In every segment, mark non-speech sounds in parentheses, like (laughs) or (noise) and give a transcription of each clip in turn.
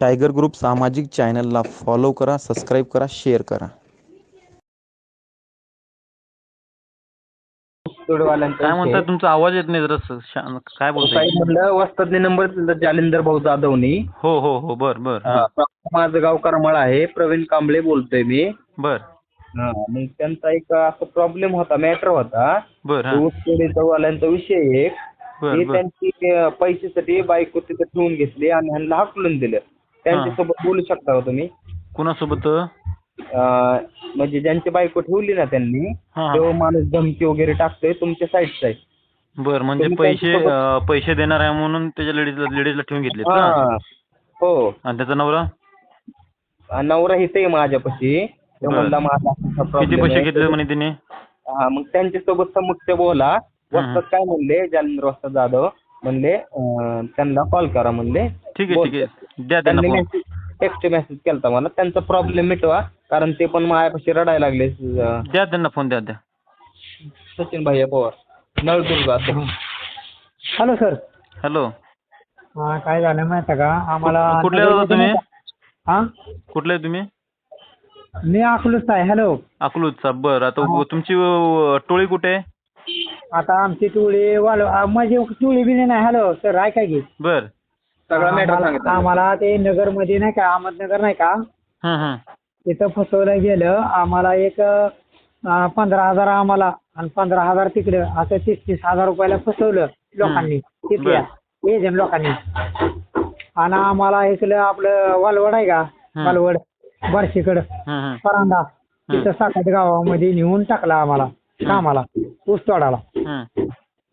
Tiger group सामाजिक चॅनलला follow करा सबस्क्राईब करा शेअर करा. काय म्हणतात. तुमचा आवाज येत नाही जरा स- शान- काय बोलताय? साहेब म्हणलं वस्तादने नंबर दिला जालिंदर भाऊ जाधवनी. हो हो हो बर बर. माझं गाव करमाळ आहे प्रवीण कांबळे बोलतोय मी. बर. हा, मग त्यांचा एक असा प्रॉब्लेम होता मॅटर होता. बर हा. वाल्यांचा विषय एक. बर की बर. त्यांची अं, पैशासाठी बायको तिथे ठेवून घेतली आणि ह्यांना हाकलून दिलं. त्यांच्यासोबत बोलू शकता का तुम्ही? कुणासोबत? अं, म्हणजे ज्यांची बायको ठेवली ना त्यांनी हा तो माणूस धमकी वगैरे टाकतोय तुमच्या साईडचा आहे. बर म्हणजे तुम्ही पैसे त्यांच्यासोबत- अं, पैसे देणार आहे म्हणून त्याच्या लेडीजला लेडीजला ठेवून घेतलेत का हा हो. आणि त्याचा नवरा? नवरा इथे आहे माझ्यापाशी. तो बरं. म्हणला माझा असा किती problem पैसे आहे. घेतले म्हणे तिने? हा मग त्यांच्यासोबत समक्ष बोला. वस्तात काय म्हणले? जालिंदर वस्तात जाधव म्हणले अं, त्यांना कॉल करा म्हणले. ठीक आहे ठीक आहे. द्या त्यांना त्यांनी फ़ोन टेक्स्ट मेसेज केलता मला. त्यांचा प्रॉब्लेम मिटवा कारण ते पण माझ्यापाशी रडायला लागले. अं, द्या त्यांना फ़ोन द्या द्या. सचिन भैया Pawar Naldurg. Hello sir hello हा काय झालं माहिती आहे का? आम्हाला कुठले होता तुम्ही? हा? कुठले तुम्ही? मी अकलूच आहे. हॅलो अकलूजचा. बरं आता तुमची अं, टोळी कुठे आहे? आता आमची टोळी वाल आ, माझी टोळी बी नाही. हॅलो सर ऐका की. बर. सगळा मॅटर आम्हाला- सांगितलं आम्हाला ते नगरमध्ये नाही का अहमदनगर नाही का? हं हं. तिथं फसवलं गेलं. आम्हाला एक अं, पंधरा हजार आम्हाला आणि पंधरा हजार तिकडे. असं तीस तीस हजार रुपयाला फसवलं लोकांनी तिथल्या एजंट लोकांनी. आणि आम्हाला इकडं आपलं वालवड आहे का? हं. वालवड बार्शीकडं. हं हं. परांडा. तिथं साखर गावामध्ये नेऊन टाकला आम्हाला कामाला ऊस तोडाला हं.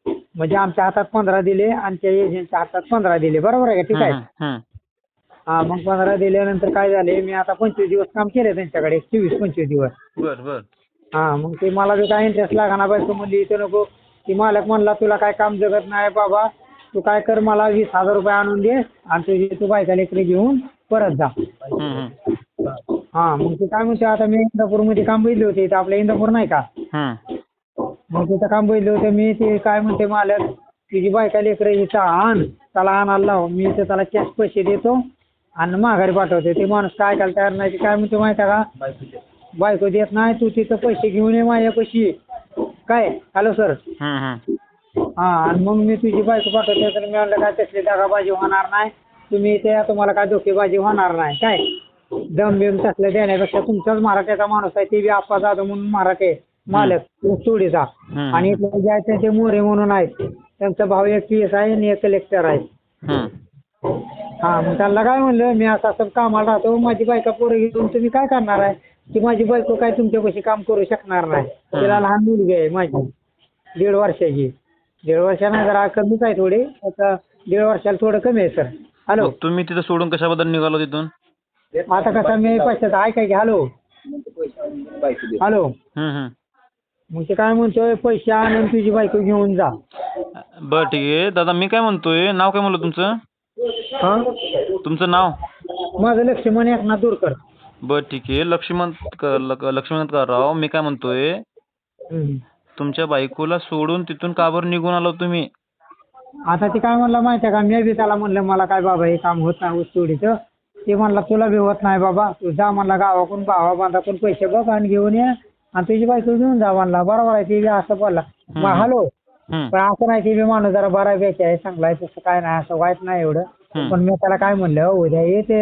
म्हणजे आमच्या हातात पंधरा दिले आणि त्या एजंटच्या हातात पंधरा दिले. बरोबर आहे का? ठीक आहे. हं, मग पंधरा दिल्यानंतर काय झाले? मी आता पंचवीस दिवस काम केले त्यांच्याकडे. चोवीस पंचवीस दिवस. बर बर. हा मग ते मला बी काय इंटरेस्ट लागणार बायको म्हणली इथं नको. ती मालक म्हणला तुला काय काम जगत नाही बाबा. तू काय कर मला वीस हजार रुपये आणून दे आणि तुझी तू बायका लेकरी घेऊन परत जा. हं मग ते काय म्हणते आता मी इंदापूरमध्ये काम बघितले होते. इथं आपलं इंदापूर नाही का? मग तिथं काम बघितलं होतं मी ते काय म्हणते मालक तुझी बायका लेकरं इथं आण त्याला आणायला लाव मी इथं त्याला कॅश पैसे देतो आणि माघारी पाठवते. ते माणूस काय ऐकायला तयार नाही ते काय म्हणते माहिती का? बायको देत नाही. तू तिथं पैसे घेऊन ये माझ्यापाशी. काय? हॅलो सर हं हं हा आणि मग मी तुझी बायको पाठवते तर मी म्हणलं काय तसली दगाबाजी होणार नाही. तुम्ही ते तुम्हाला काय धोकेबाजी होणार नाही. काय? दम बिम तसलं देण्यापेक्षा तुमचाच मराठ्याचा माणूस आहे ते बी आप्पा जाधव म्हणून मराठे. मालक चोडीचा हम्म. आणि इथले जे आहेत ते मोरे म्हणून आहेत. त्यांचा भाऊ एक पी एस आहे आणि एक कलेक्टर आहे. हं हा मग त्यांना काय म्हणलं मी असं असं कामाला राहतो माझी बायका पोरं घेऊन तुम्ही काय करणार आहे? की माझी बायको काय तुमच्यापाशी काम करू शकणार नाही? तिला लहान मुलगी आहे माझी. दीड वर्षाची. दीड वर्षानं जरा कमीच आहे थोडी आता दीड वर्षाला थोडं कमी आहे सर. हॅलो. मग तुम्ही तिथं सोडून कशाबद्दल निघालो तिथून? आता कसं मी पैशाचं ऐकाय की हॅलो. हॅलो मग ते काय म्हणतोय पैसे आण आणि तुझी बायको घेऊन जा. बरं ठीक आहे. दादा मी काय म्हणतोय नाव काय म्हणलं तुमचं? हा? तुमचं नाव? माझं लक्ष्मण एकनाथ दूरकर. बरं ठीक आहे. लक्ष्मण क- लक- राव मी काय म्हणतोय हम्म. तुमच्या बायकोला सोडून तिथून का बरं निघून आलो तुम्ही? आता ते काय म्हणलं माहिती आहे का? मी बी त्याला म्हणलं मला काय बाबा हे काम होत नाही ऊसतोडीचं ते म्हणला तुला बी होत नाही बाबा. तू जा म्हणला गावाकडून भावा बांधाकडून पैसे बघ आणि घेऊन ये. आणि तुझी बायको घेऊन जा म्हणला. बरोबर आहे ते बी असं बोलला. मग हॅलो. हं पण असं नाही ते बी माणूस जरा बऱ्यापैकी आहे चांगला आहे तसं काय नाही असं वाईट नाही एवढं. हं. पण मी त्याला काय म्हणलं उद्या ये ते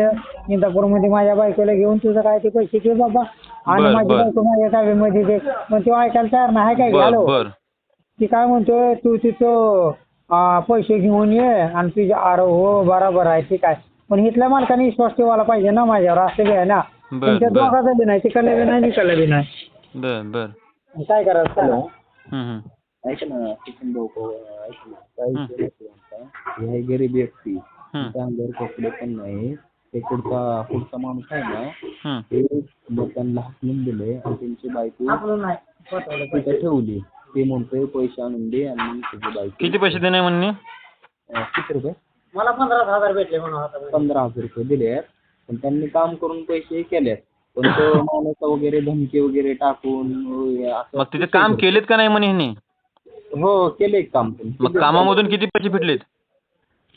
इंदापूरमध्ये माझ्या बायकोला घेऊन तुझं काय ते पैसे घे बाबा. आणि बरं, माझी बरं. बायको माझ्या ताब्यामध्ये दे. पण तो ऐकायला तयार नाही काय बर बर. ती काय म्हणतोय तू तिथं पैसे घेऊन ये आणि तुझे अरे हो बरोबर आहे ठीक आहे. पण इथल्या मालकाने विश्वास ठेवायला पाहिजे ना माझ्यावर असं बी आहे ना. बर, तुमच्या बर. दोघाचा बी नाही तिकडलं बी नाही तिकडलं बी नाही. बर बर. काय करायचं सांगा. हं हं. ऐक ना सचिन भाऊ ऐक ना. काय विषय? ही गरीब व्यक्ती. अंगावर कपडे पण नाही. ते पुढचा पुढचा माणूस आहे ना हं. ते त्यांना हाकलून दिले आणि त्यांची बायको आपलं नाही. स्वतःला तिथे ठेवली. ते म्हणतोय पैसे आणून दे आणि तुझी बायको किती पैसे देणे म्हणणे अं, किती रुपये? मला पंधरा हजार भेटले म्हणून आता. पंधरा हजार रुपये दिले आहेत पण त्यांनी काम करून पैसे केलेत. पण तो माणूस वगैरे धमकी वगैरे टाकून मग तिथे काम केलेत का नाही म्हणे ह्यांनी? हो केले काम पण. मग कामामधून किती पैसे भेटलेत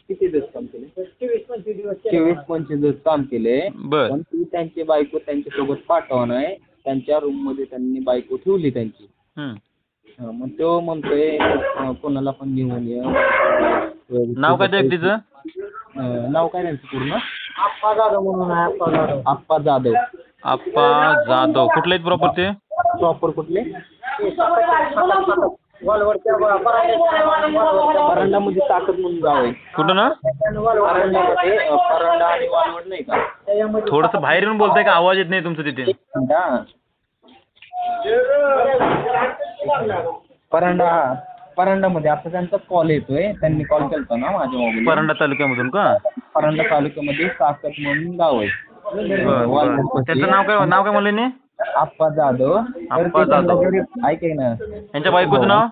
किती दिवस काम केले. चोवीस पंचवीस दिवस केले. चोवीस पंचवीस दिवस काम केले. बर. पण ती त्यांची बायको त्यांच्यासोबत पाठवा नाही त्यांच्या रूममध्ये त्यांनी बायको ठेवली त्यांची. हम्म. हा, मग तो म्हणतोय अं, कोणाला पण घेऊन ये. नाव काय त्या व्यक्तीचं? अं, नाव काय त्यांचं पूर्ण? आप्पा जाधव म्हणून आहे आप्पा जाधव. आप्पा जाधव. आप्पा जाधव कुठले आहेत प्रॉपर ते? प्रॉपर कुठले? परांडामध्ये ताकद म्हणून गाव आहे. कुठं ना? परांडामध्ये अं, परांडा आणि वालवड नाही का? त्याच्यामध्ये थोडस बाहेर येऊन बोलताय का? आवाज येत नाही तुमचं तिथे. परांडा परांडा परांडामध्ये आता त्यांचा कॉल येतोय. त्यांनी कॉल केलता ना माझ्या मोबाईल परांडा तालुक्यामधून का? परांडा तालुक्यामध्ये साकत म्हणून गाव आहे. बर. बर त्यांचं नाव काय नाव काय म्हणले नी आप्पा जाधव. तर त्यांना जाधव. ऐक आहे ना. यांच्या बायकोचं नाव?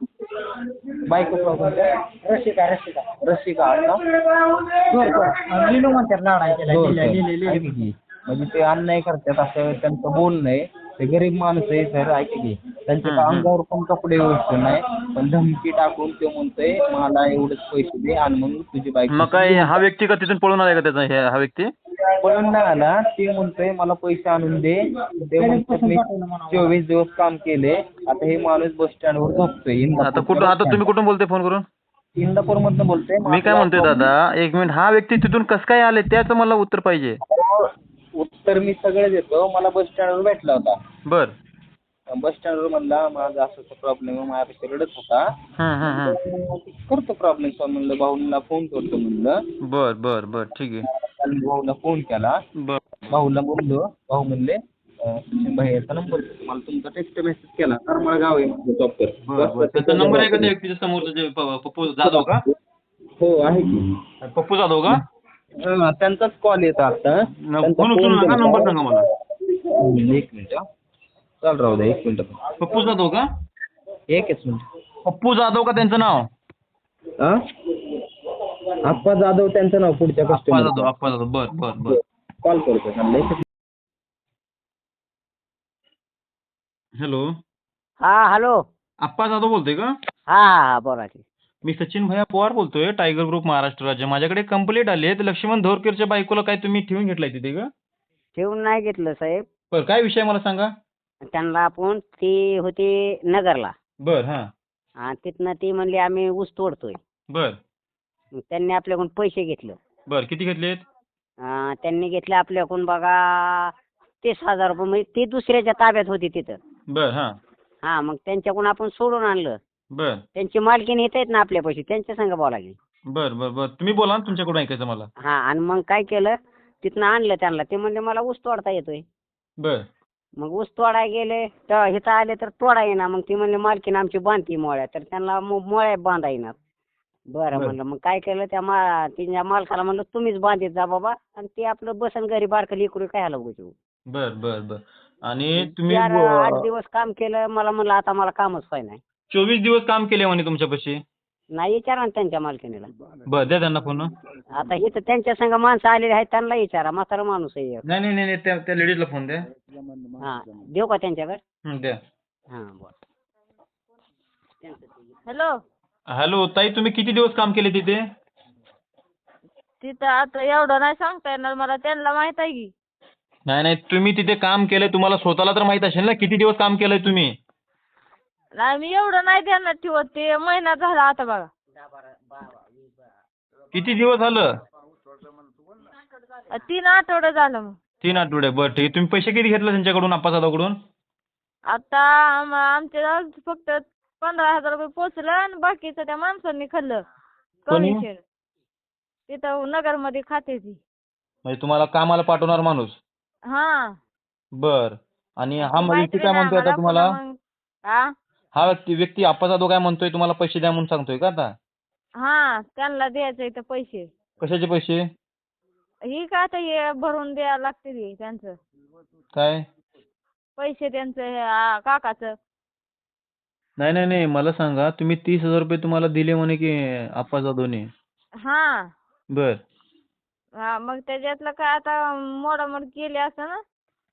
रसिका रसिका. रसिका म्हणतात लिहिले सर. लिहिले की. म्हणजे ते अन्याय करतात असं त्यांचं बोलणं आहे. ते गरीब माणूस आहे सर. ऐक की. त्यांच्या हम्म, हम्म. अंगावर पण कपडे व्यवस्थित नाही. पण धमकी टाकून ते म्हणतोय मला एवढेच पैसे दे आणि मग तुझी बायको मग काय हा व्यक्ती का तिथून पळून आलाय का त्याचा? हे- हा व्यक्ती? पळून नाही आला ते म्हणतोय मला पैसे आणून दे. ते म्हणतात मी चोवीस दिवस काम केले आता हे माणूस बस स्टँडवर झोपतोय. आता कुठं आता तुम्ही कुठून बोलताय फोन करून? इंदापूर मधनं बोलतोय मी काय म्हणतोय दादा एक मिनिट. हा व्यक्ती तिथून कसं काय आले त्याचं मला उत्तर पाहिजे. उत्तर मी सगळं देतो. मला बस स्टँडवर भेटला होता. बर. बस स्टँडवर म्हणला माझा असं प्रॉब्लेम आहे माझ्यापेक्षा रडत होता. करतो प्रॉब्लेम सॉल्व म्हणलं भाऊला फोन करतो म्हणलं. बर बर बर. ठीक आहे. त्याने भाऊला फोन केला भाऊला बोललो. भाऊ म्हणले सचिन भाई याचा नंबर मला तुमचा टेक्स्ट मेसेज केला. करमाळ गाव आहे माझं प्रॉपर त्याचा नंबर आहे का त्या व्यक्तीच्या समोरचा पप्पू जाधव का? हो आहे की. पप्पू जाधव का? त्यांचाच कॉल येतो आता. फोन उचलू नका. नंबर सांगा मला. एक मिनिट. चाल राहू द्या एक मिनिट. पप्पू जाधव का? एकच मिनिट. पप्पू जाधव का त्यांचं नाव? आप्पा जाधव त्यांचं नाव पुढच्या अप्पा कस्टमर जाधव अप्पा जाधव. बर बर बर. कॉल करतो त्यांना हॅलो हा हॅलो अप्पा जाधव बोलतोय का? हा हा बोला की. मी सचिन भैया पवार बोलतोय टायगर ग्रुप महाराष्ट्र राज्य. माझ्याकडे कंप्लेंट आली आहे लक्ष्मण धोरकेरच्या बायकोला काय तुम्ही ठेवून घेतलाय तिथे का? ठेवून नाही घेतलं साहेब. बर काय विषय मला सांगा? त्यांना आपण ती होती नगरला. बर हा. आणि तिथनं ती म्हणली आम्ही ऊस तोडतोय. बर. त्यांनी आपल्याकडून पैसे घेतलं. बर किती घेतलेत? अं, त्यांनी घेतले आपल्याकडून बघा तीस हजार रुपये म्हणजे ती दुसऱ्याच्या ताब्यात होती तिथं. बर हा. हा मग त्यांच्याकडून आपण सोडून आणलं. बर. त्यांची मालकीने येत आहेत ना आपल्या पैसे त्यांच्या संग बोला की बर बर बर. तुम्ही बोला ना तुमच्याकडून ऐकायचं मला. हा आणि मग काय केलं तिथनं आणलं त्यांना. ते म्हणले मला ऊस तोडता येतोय. बर. मग ऊस तोडाय गेले तर हिथं आले तर तोडा येणार. मग ती म्हणले मालकीन आमची बांधती मोळ्या. तर त्यांना मोळ्या बांधा येणार. बरं बरं. म्हणलं मग काय केलं त्या मा तिच्या मालकाला म्हणलं तुम्हीच बांधित जा बाबा आणि ते आपलं बसन घरी बारकं लेकरू काय हलव घेऊ बर बर बर. आणि तुम्ही चार आठ ब- दिवस काम केलं मला म्हणलं आता मला कामच व्हाय नाही चोवीस दिवस काम केले म्हणे तुमच्यापाशी? नाही विचारा ना त्यांच्या मालकीनीला बर द्या त्यांना फोन आता इथं त्यांच्या संग माणसं आलेली आहेत त्यांना विचारा म्हातारा माणूस आहे एक. नाही नाही नाही नाही, त्या त्या लेडीजला फोन द्या. हा देऊ का त्यांच्याकडे? हं, द्या. हा बोल हॅलो. हॅलो ताई तुम्ही किती दिवस काम केले तिथे? तिथं आता एवढं नाही सांगता येणार मला त्यांना माहीत आहे की. नाही नाही तुम्ही तिथे काम केलंय तुम्हाला स्वतःला तर माहीत असेल ना किती दिवस काम केलंय तुम्ही? नाही मी एवढं नाही देणार ठेवत ते महिना झाला आता बघा. किती दिवस झालं? अ, तीन आठवडं झालं मग. तीन आठवडे बरं ठीक आहे. तुम्ही पैसे किती घेतले त्यांच्याकडून आप्पा दादाकडून आता आम- आमच्या फक्त पंधरा हजार रुपये पोचलं आणि बाकीचं त्या माणसांनी खाल्लं. कोणी? तिथं नगरमध्ये खाते ती. म्हणजे तुम्हाला कामाला पाठवणार माणूस? हा. बर. आणि हा व्यक्ती माहिती काय नाही म्हणतोय आता आम्हाला, तुम्हाला? पुन्हा मग- हा हा व्यक्ती व्यक्ती जाधव काय म्हणतोय तुम्हाला पैसे द्या म्हणून सांगतोय का आता? हा त्यांना द्यायचं इथं पैसे. कशाचे पैसे? ही का आता हे भरून द्यायला लागते त्यांचं? काय? पैसे त्यांचं हे, आ, काकाचं. नाही नाही नाही मला सांगा तुम्ही तीस हजार रुपये तुम्हाला दिले म्हणे की आप्पा जाधवने. हा. बर. हा मग त्याच्यातलं काय आता मोडामोड केली असं ना?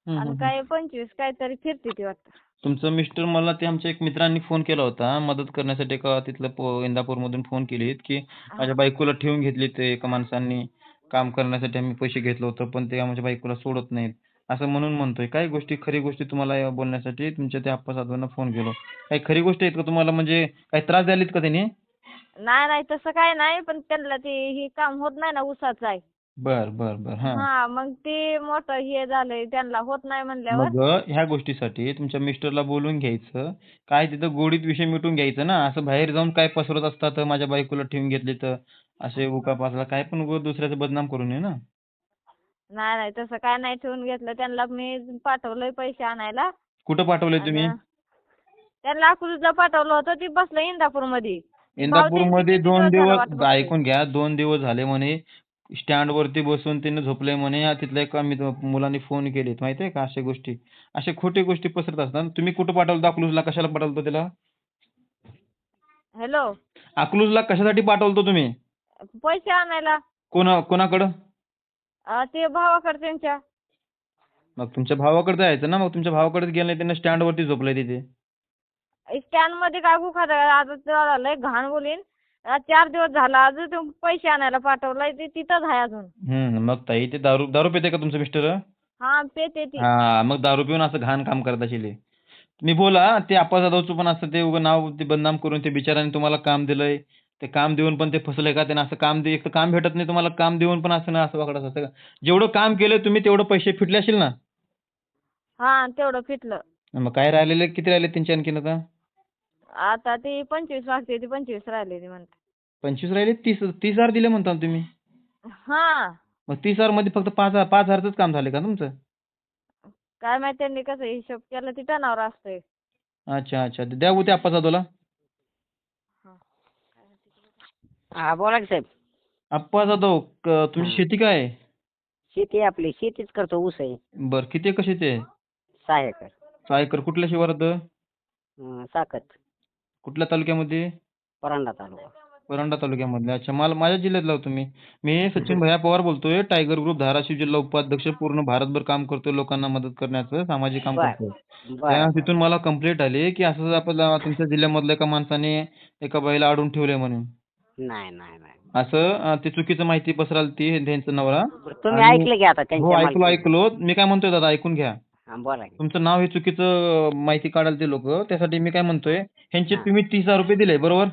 हं, आणि हं. काय पंचवीस काहीतरी फिरते ती वाटतं. तुमचं मिस्टर मला ते आमच्या एक मित्रांनी फोन केला होता मदत करण्यासाठी एका तिथलं पो इंदापूरमधून फोन केलीत की माझ्या बायकोला ठेवून घेतली ते एका माणसांनी काम करण्यासाठी आम्ही पैसे घेतलं होतं पण ते माझ्या बायकोला सोडत नाहीत. असं म्हणून म्हणतोय. काही गोष्टी खरी गोष्टी तुम्हाला या बोलण्यासाठी तुमच्या त्या आप्पा साधवांना फोन केलो काही खरी गोष्ट आहेत का तुम्हाला? म्हणजे काही त्रास द्यालेत का त्यांनी? नाही नाही तसं काय नाही पण त्यांना ते हे काम होत नाही ना ऊसाचं आहे. बर बर बर हा. हा मग ते मोठं हे झालंय त्यांना होत नाही म्हणल्यावर. मग ह्या गोष्टीसाठी तुमच्या मिस्टरला बोलून घ्यायचं. काय तिथं गोडीत विषय मिटून घ्यायचं ना. असं बाहेर जाऊन काय पसरत असतात माझ्या बायकोला ठेवून घेतली तर असे उकापासला काय पण उगाच दुसऱ्याचं बदनाम करू नये ना. नाही नाही तसं काय नाही ठेवून घेतलं. त्यांना मी पाठवलंय पैसे आणायला. कुठं पाठवलंय तुम्ही? त्यांना अकलूजला पाठवलं होतं. ती बसलं इंदापूरमध्ये. इंदापूरमध्ये किती दोन दिवस? ऐकून घ्या. दोन दिवस झाले म्हणे. स्टँड वरती बसून त्यानं झोपलंय म्हणे. तिथल्या एका मुलांनी फोन केलेत. माहितीये का अशा गोष्टी? अशा खोटे गोष्टी पसरत असतात. तुम्ही कुठं पाठवलं अकलूजला कशाला पाठवलं त्याला हॅलो? अकलूजला कशासाठी पाठवलं तुम्ही? पैसे आणायला. कोणा कोणाकडं? अं, ते भावाकडे त्यांच्या. मग तुमच्या भावाकडे जायचं ना मग तुमच्या भावाकडे गेलं नाही त्यांना स्टँड वरती झोपलंय तिथे. स्टँडमध्ये काय गुखात आता लय घाण बोलीन. चार दिवस झाला अजून ते पैसे आणायला पाठवलंय ते तिथंच आहे अजून. हम्म मग ताई ते दारू दारू पिते का तुमचं मिस्टर? हा पेते ती. हा मग दारू पिऊन असं घाण काम करत असेल तुम्ही बोला ते आप्पा जाधवचं पण असं ते उगा नाव ते बदनाम करून ते बिचाऱ्याने तुम्हाला काम दिलंय. ते काम देऊन पण ते फसलंय का? त्यानं असं काम दे एक तर काम भेटत नाही तुम्हाला काम देऊन पण असं ना असं वाकडं असं का जेवढं काम केलं तुम्ही तेवढं पैसे फिटले असेल ना? हा तेवढं फिटलं. मग काय राहिलेले? किती राहिले त्यांचे आणखीन आता? आता ती पंचवीस मागते ती पंचवीस राहिली ती म्हणते पंचवीस राहिले तीस तीस हजार दिले म्हणता ना तुम्ही? हा. मग तीस हजारमध्ये फक्त पाच पाच हजारच काम झाले का तुमचं? काय माहिती त्यांनी कसं हिशोब केला ती टनावर असतंय. अच्छा अच्छा. द्या उद्या आप्पा जाधवला हा बोला की साहेब. आप्पा जाधव क- तुमची शेती काय आहे? शेती आपली शेतीच करतो ऊस आहे. बर किती एकर शेती आहे? सहा एकर. सहा एकर कुठल्या शिवारात? अं, कुठल्या तालुक्यामध्ये? परांडा तालुका. परंडा तालुक्यामधले. अच्छा मला माझ्या जिल्ह्यातला हो तुम्ही. मी सचिन भैया पवार बोलतोय. टायगर ग्रुप धाराशिव जिल्हा उपाध्यक्ष पूर्ण भारतभर काम करतोय लोकांना मदत करण्याचं सामाजिक काम बर. करतोय. त्या बरं तिथून मला कंप्लेंट आली की असं आपल्या तुमच्या जिल्ह्यामधल्या एका माणसाने एका बाईला अडून ठेवलंय म्हणून. नाही नाही नाही. असं ते चुकीचं माहिती पसराल ती त्यांचा नवरा. तुम्ही आणि- ऐकलं की आता हो त्यांच्या ऐकलो ऐकलो. मी काय म्हणतोय दादा ऐकून घ्या. हा, बोला की. तुमचं नाव हे चुकीचं माहिती काढाल ते लोक. त्यासाठी मी काय म्हणतोय ह्यांचे हा. तुम्ही तीस हजार रुपये दिले बरोबर?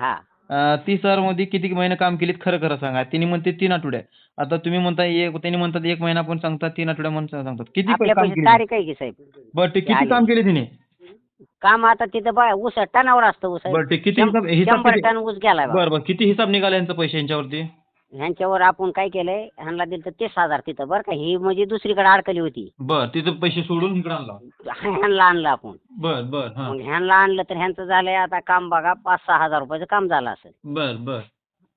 हा. अं, तीस हजारमध्ये किती महिने काम केलीत खरं खरं सांगा. तिने म्हणते तीन आठवड्या. आता तुम्ही म्हणता एक त्यांनी म्हणतात एक महिना पण सांगतात तीन आठवड्या म्हणून सांगतात. किती आपल्या काम पैसे केले. तारीख आहे की साहेब? बरं ते किती आली. काम केले तिने? काम आता तिथं बघा ऊस टनावर असतं ऊस. बरं ते किती हिसाब हिसाब शंभर किती टन ऊस गेलाय बघा. बरं बरं किती हिसाब निघाला यांचा पैसे यांच्यावरती? ह्यांच्यावर आपण काय केलंय ह्यांना दिलं तर तीस हजार तिथं बरं का? ही म्हणजे दुसरीकडे अडकली होती. बरं तिथं पैसे सोडून इकडे आणला. ह्यांना आणलं आपण. बर बर हा. मग ह्यांना आणलं तर ह्यांचं झालंय आता काम बघा पाच सहा हजार रुपयाचं काम झालं असेल. बर बर.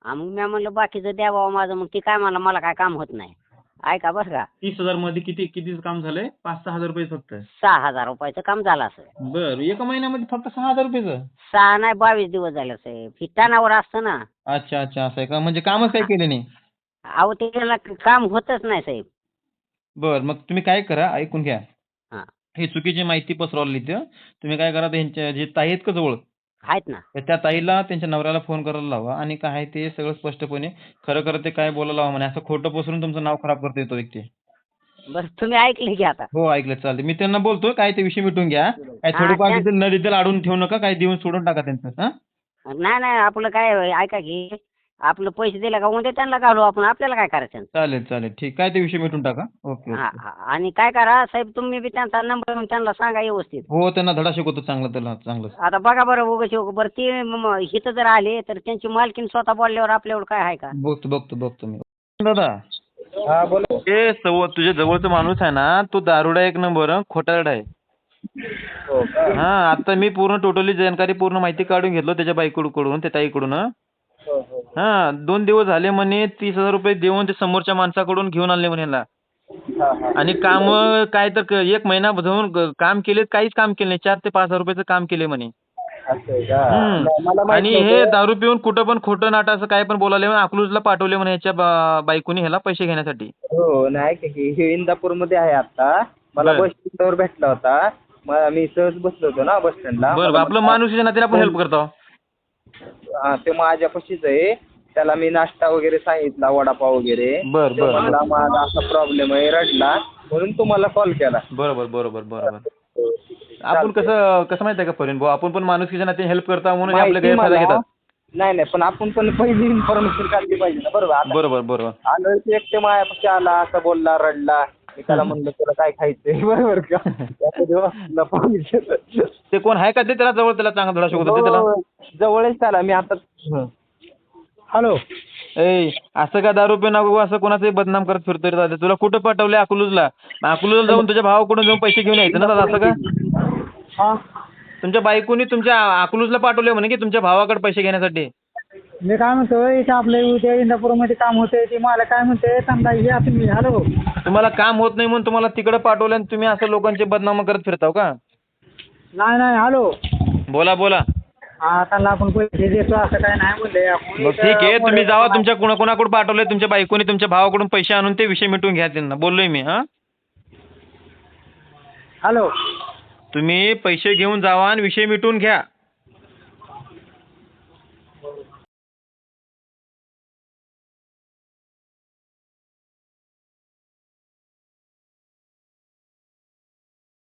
मग मी म्हणलं बाकीचं द्या बाबा माझं. मग ती काय म्हणलं मला काय काम होत नाही. ऐका बरं का. तीस हजारमध्ये किती किती काम झालंय? पाच सहा हजार रुपये फक्त. सहा हजार रुपयाचं काम झालं असेल बर एका महिन्यामध्ये फक्त सहा हजार रुपयेचं? सहा नाही बावीस दिवस झाले साहेब टनावर असतं ना. अच्छा अच्छा असं आहे का? म्हणजे कामच काही केले नाही? अहो त्याला काम होतच नाही साहेब. बर मग तुम्ही काय करा ऐकून घ्या. हा. ही चुकीची माहिती पसरवली इथं तुम्ही काय करा त्यांच्या जे ताई आहेत का जवळ? आहेत ना. तर त्या ताईला त्यांच्या नवऱ्याला फोन करायला लावा आणि काय आहे ते सगळं स्पष्टपणे खरं खरं ते काय बोलायला लावा म्हणे. असं खोटं पसरून तुमचं नाव खराब करतो येतो व्यक्ती. बरं तुम्ही ऐकले की आता. हो ऐकलं. चालते मी त्यांना बोलतो काय ते विषय मिटून घ्या. काय हा, थोडीफार त्या- तिथे न तिथे अडून ठेवू नका काय देऊन सोडून टाका त्यांचं हा? नाही नाही आपलं काय ऐका की. आपलं पैसे दिले का उद्या त्यांना घालू आपण. आपल्याला काय करायचं? चालेल चालेल. ठीक. काय ते विषय मिटून टाका. ओके हा ओके. हा. आणि काय करा साहेब तुम्ही बी त्यांचा नंबर त्यांना सांगा व्यवस्थित. हो त्यांना धडा शिकवतो चांगलं त्याला चांगलं आता बघा बरं उगाच उगाच. बरं ते म- इथं जर आले तर त्यांची मालकीन स्वतः बोलल्यावर आपल्यावर काय आहे का? बघतो बघतो बघतो मी. दादा. हा बोला. ते सव तुझ्या जवळचा माणूस आहे ना तो दारुडा एक नंबर हं, खोटारडा आहे. हो का? हा आता मी पूर्ण टोटली जानकारी पूर्ण माहिती काढून घेतलो त्याच्या बाईकडून त्या ताईकडून हं. हो हो. हा दोन दिवस झाले म्हणे तीस हजार रुपये देऊन ते समोरच्या माणसाकडून घेऊन आणले म्हणे याला. हा हा आणि काम काय तर क- एक महिना जाऊन ग- काम केले काहीच काम केले नाही. चार ते पाच हजार रुपयाचं काम केले म्हणे. असं आहे का? हम्म. मला माहीत आणि हे नव्हतं. दारू पिऊन कुठं पण खोटं नाटं असं काय पण बोलायले म्हणे अकलूजला पाठवले म्हणे याच्या बा- बायकोनी ह्याला पैसे घेण्यासाठी. हो नाही का की हे इंदापूरमध्ये आहे आता. मला बर. बस स्टँडवर भेटला होता. म- मी सहज बसलो होतो ना बस स्टँडला. बरं आपलं माणुसकीच्या नात्याने आपण हेल्प करतो. हा ते माझ्यापाशीच आहे. त्याला मी नाश्ता वगैरे सांगितला वडापाव वगैरे. बर तो बर म्हणला माझा असा प्रॉब्लेम आहे रडला. म्हणून तुम्हाला कॉल केला. बरोबर बरोबर बरोबर. आपण कसं कसं माहिती आहे का फरीन भाऊ? आपण पण माणुसकीच्या नात्याने हेल्प करता म्हणून हे आपले माहिती गैरफायदा मला. घेतात. नाही नाही पण आपण पण पहिली इन्फॉर्मेशन काढली पाहिजे ना बरोबर? आता बरोबर बरोबर. आलं की एकटे मायापाशी आला असं बोलला रडला. मी त्याला (laughs) म्हणलं तुला काय खायचंय? (laughs) बरोबर का? ते कोण आहे का? ते त्याला जवळ त्याला चांगला धडा शिकवतो ते त्याला. हो, जवळच त्याला. मी आता हं. हॅलो ए असं का दारू पे नको असं कोणाचंही बदनाम करत फिरतोय रे दादा? तुला कुठं पाठवले अकलूजला? मग अकलूजला जाऊन तुझ्या भावाकडून जाऊन पैसे घेऊन यायचं ना दादा असं का? हा. तुमच्या बायकोनी तुमच्या अकलूजला पाठवले म्हणे की तुमच्या भावाकडे पैसे घेण्यासाठी? मी काय म्हणतोय इथं आपल्या उद्या इंदापूरमध्ये काम होतंय ते मला काय म्हणते समजा हे आता मी हॅलो तुम्हाला काम होत नाही म्हणून तुम्हाला तिकडे पाठवलं आणि तुम्ही असं लोकांचे बदनाम करत फिरताव का? नाही नाही हॅलो बोला बोला. हा त्यांना आपण पैसे देतो असं काय नाही म्हणले. आपण मग ठीक आहे तुम्ही जावा तुमच्या कोणा कोणाकडून पाठवले तुमच्या बायकोनी तुमच्या भावाकडून पैसे आणून ते विषय मिटून घ्या त्यांना. बोललोय मी हा? हॅलो. तुम्ही पैसे घेऊन जावा आणि विषय मिटून घ्या.